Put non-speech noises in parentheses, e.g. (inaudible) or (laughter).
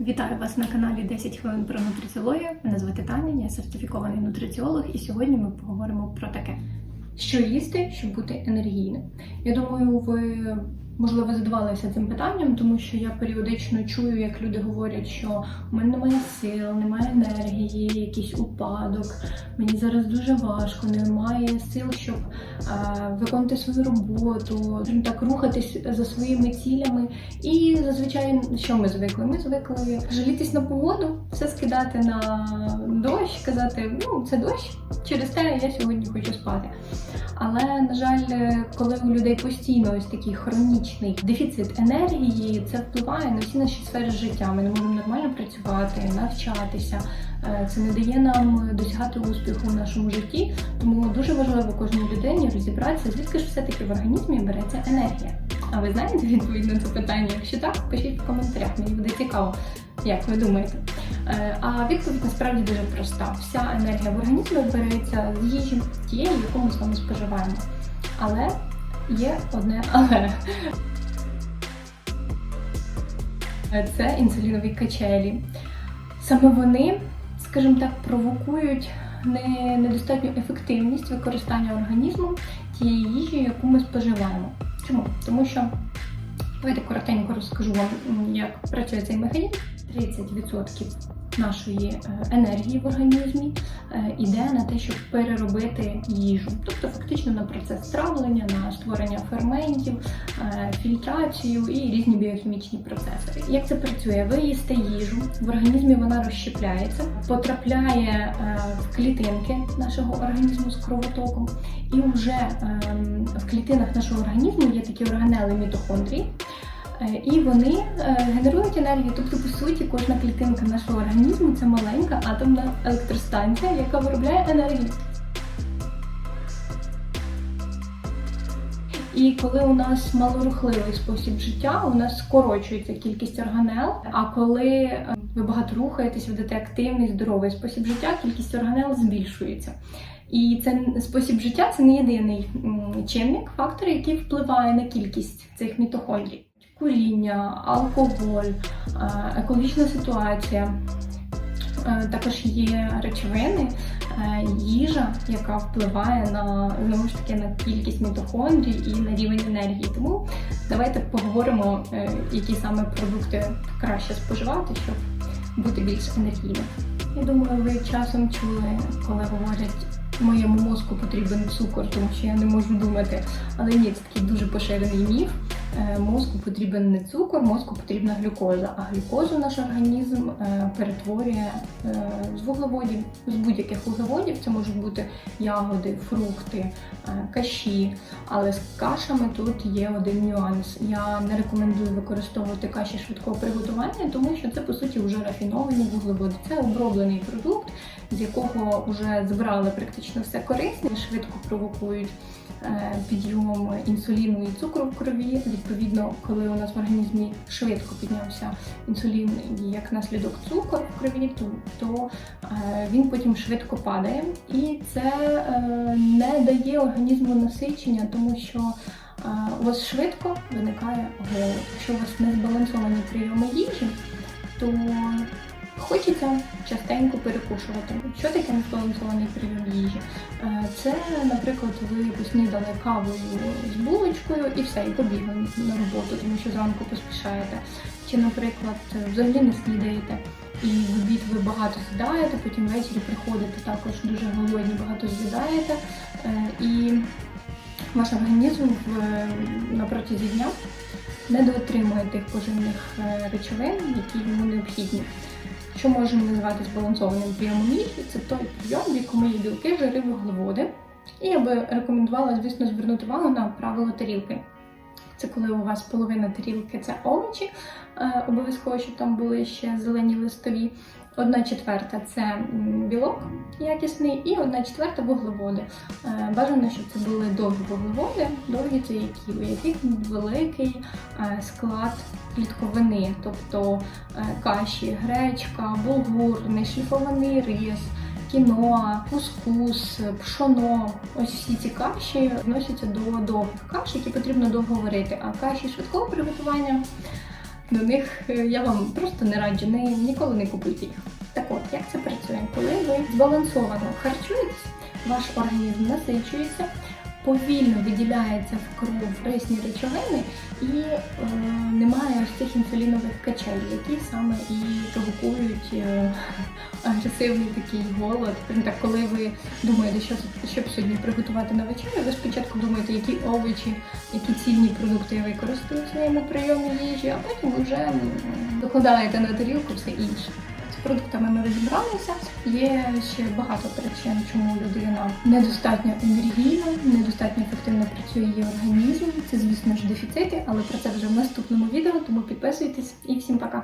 Вітаю вас на каналі 10 хвилин про нутриціологію. Мене звати Таня, я сертифікований нутриціолог, і сьогодні ми поговоримо про таке: що їсти, щоб бути енергійним. Я думаю, ви можливо задавалися цим питанням, тому що я періодично чую, як люди говорять, що у мене немає сил, немає енергії, якийсь упадок. Мені зараз дуже важко, немає сил, щоб е, виконувати свою роботу, так рухатись за своїми цілями. І зазвичай, що ми звикли? Ми звикли жалітись на погоду, все скидати на дощ, казати, ну це дощ, через те я сьогодні хочу спати. Але на жаль, коли у людей постійно ось такий хронічний дефіцит енергії, це впливає на всі наші сфери життя. Ми не можемо нормально працювати, навчатися. Е, Це не дає нам досягати успіху в нашому житті. Тому дуже важливо кожній людині розібратися, звідки ж все-таки в організмі береться енергія. А ви знаєте відповідь на це питання? Якщо так, пишіть в коментарях, мені буде цікаво, як ви думаєте. Е, А відповідь насправді дуже проста. Вся енергія в організмі береться з їжі, тієї, яку ми з вами споживаємо. Але є одне але. Це інсулінові качелі. Саме вони, скажімо так, провокують недостатню ефективність використання організмом тієї їжі, яку ми споживаємо. Чому? Тому що давайте коротенько розкажу вам, як працює цей механізм. 30% нашої е, енергії в організмі е, йде на те, щоб переробити їжу, тобто фактично на процес травлення, на створення ферментів, е, фільтрацію і різні біохімічні процеси. Як це працює? Ви їсте їжу, в організмі вона розщепляється, потрапляє в клітинки нашого організму з кровотоком, і вже ем, в клітинах нашого організму є такі органели мітохондрії. Е, І вони е, генерують енергію. Тобто, по суті, кожна клітинка нашого організму це маленька атомна електростанція, яка виробляє енергію. І коли у нас малорухливий спосіб життя, у нас скорочується кількість органел. А коли е, ви багато рухаєтесь, ведете активний, здоровий спосіб життя, кількість органел збільшується. І це спосіб життя це не єдиний чинник, фактор, який впливає на кількість цих мітохондрій. Куріння, алкоголь, е, екологічна ситуація. Е, Також є речовини, е, їжа, яка впливає на знову ж таки на кількість мітохондрій і на рівень енергії. Тому давайте поговоримо, які саме продукти краще споживати, щоб бути більш енергійним. Я думаю, ви часом чули, коли говорять. Моєму мозку потрібен цукор, тому що я не можу думати. Але ні, це такий дуже поширений міф. Е, Мозку потрібен не цукор, мозку потрібна глюкоза. А глюкозу наш організм е, перетворює е, з вуглеводів, з будь-яких вуглеводів. Це можуть бути ягоди, фрукти, каші. Але з кашами тут є один нюанс. Я не рекомендую використовувати каші швидкого приготування, тому що це по суті вже рафіновані вуглеводи. Це оброблений продукт, з якого вже збирали практично все корисне, швидко провокують підйом інсуліну і цукру в крові. Відповідно, коли у нас в організмі швидко піднявся інсулін і як наслідок цукор в крові, то, то е, він потім швидко падає, і це е, не дає організму насичення, тому що е, у вас швидко виникає голод. Якщо у вас не збалансовані прийоми їжі, то Хочеться частенько перекушувати. Що таке незбалансований прийом їжі? Е, Це, наприклад, ви поснідали кавою з булочкою і все, і побігли на роботу, тому що зранку поспішаєте. Чи, наприклад, взагалі не снідаєте, і в обід ви багато з'їдаєте, потім ввечері приходите також дуже голодні, багато з'їдаєте. Е, І ваш організм на протязі дня недоотримує тих поживних е, речовин, які йому необхідні. Що можемо називати збалансованим прийомом їжі, це той прийом, в якому є білки, жири, вуглеводи. І я би рекомендувала, звісно, звернути увагу на правило тарілки. Це коли у вас половина тарілки це овочі, е, обов'язково, щоб там були ще зелені листові. Одна четверта це білок якісний, і одна четверта вуглеводи. Е, Бажано, щоб це були довгі вуглеводи, довгі це які, у яких великий е, склад клітковини, тобто каші, гречка, булгур, нешліфований рис, кіноа, кускус, пшоно. Ось всі ці каші відносяться до довгих каш, які потрібно довго варити. А каші швидкого приготування до них е, я вам просто не раджу, не, ніколи не купуйте їх. Так от, як це працює? Коли ви збалансовано харчуєтесь, ваш організм насичується, повільно виділяється в кров корисні речовини і е, немає ось цих інсулінових качель, які саме і провокують е, (laughs) агресивний такий голод. Так, коли ви думаєте, що, що б сьогодні приготувати на вечерю, ви спочатку думаєте, які овочі, які цінні продукти я використаю в своєму прийомі їжі, а потім вже м, викладаєте на тарілку все інше. Продуктами ми розібралися. Є ще багато причин, чому людина недостатньо енергійна, недостатньо ефективно працює її організм. Це, звісно ж, дефіцити, але про це вже в наступному відео, тому підписуйтесь і всім пока.